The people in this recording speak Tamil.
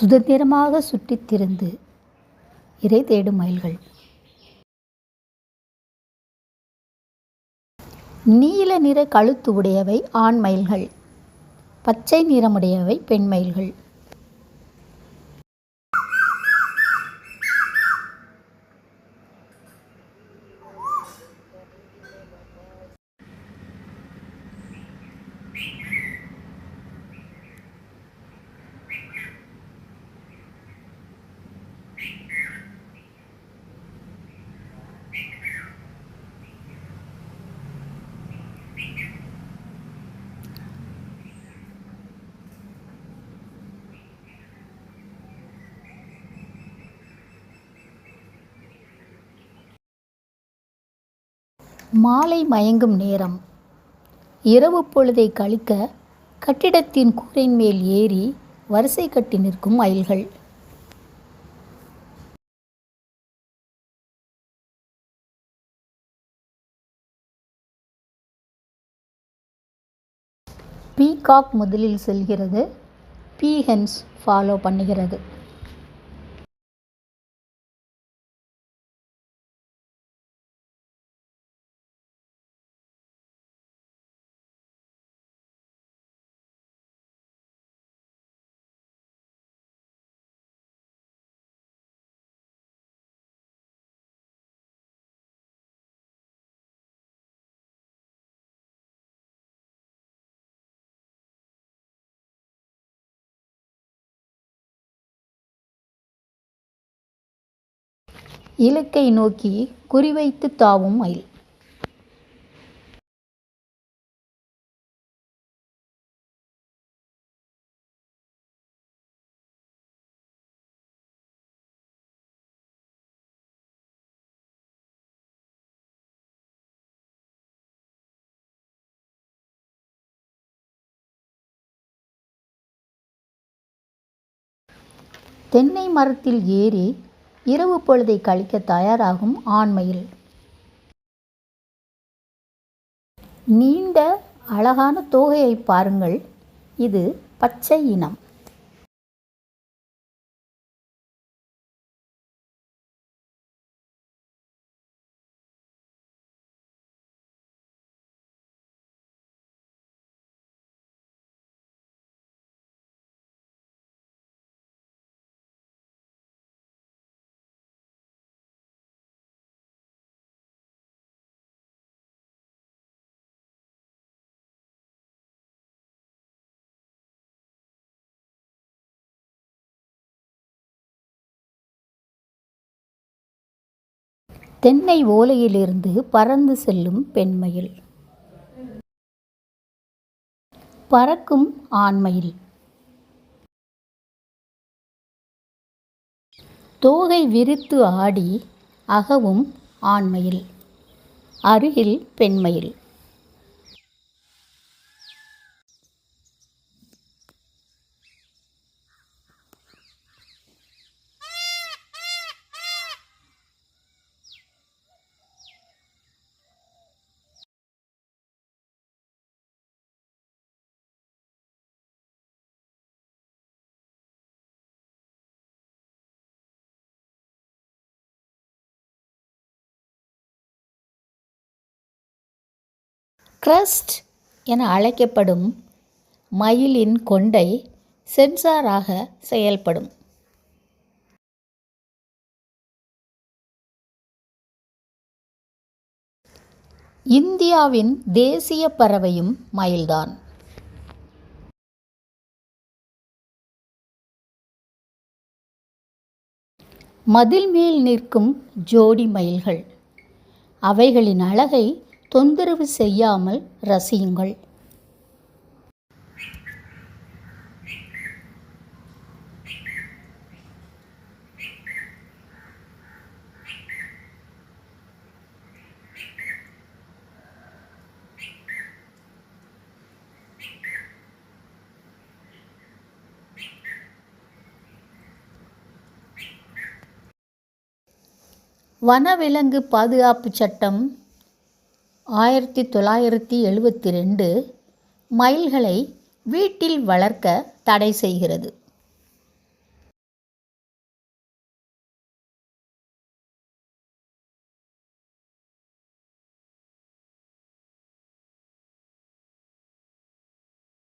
சுதந்திரமாக சுற்றித் திரிந்து இரை தேடும் மயில்கள். நீல நிற கழுத்து உடையவை ஆண் மயில்கள். பச்சை நிறமுடையவை பெண் மயில்கள். மாலை மயங்கும் நேரம். இரவு பொழுதை கழிக்க கட்டிடத்தின் கூரையின் மேல் ஏறி வரிசை கட்டி நிற்கும் மயில்கள் பீகாக் முதலில் செல்கிறது. பீஹென்ஸ் ஃபாலோ பண்ணுகிறது. இலக்கை நோக்கி குறிவைத்து தாவும் மயில். தென்னை மரத்தில் ஏறி இரவு பொழுதை கழிக்க தயாராகும் ஆண்மையில். நீண்ட அழகான தோகையை பாருங்கள். இது பச்சை இனம். தென்னை ஓலையிலிருந்து பறந்து செல்லும் பெண்மயில். பறக்கும் ஆண்மயில். தோகை விரித்து ஆடி அகவும் ஆண்மயில். அருகில் பெண்மயில். கிரஸ்ட் என அழைக்கப்படும் மயிலின் கொண்டை சென்சாராக செயல்படும். இந்தியாவின் தேசிய பறவையும் மயில்தான். மதில் மேல் நிற்கும் ஜோடி மயில்கள். அவைகளின் அழகை தொந்தரவு செய்யாமல் ரசியுங்கள். வனவிலங்கு பாதுகாப்பு சட்டம் ஆயிரத்தி தொள்ளாயிரத்தி எழுபத்தி ரெண்டு மயில்களை வீட்டில் வளர்க்க தடை செய்கிறது.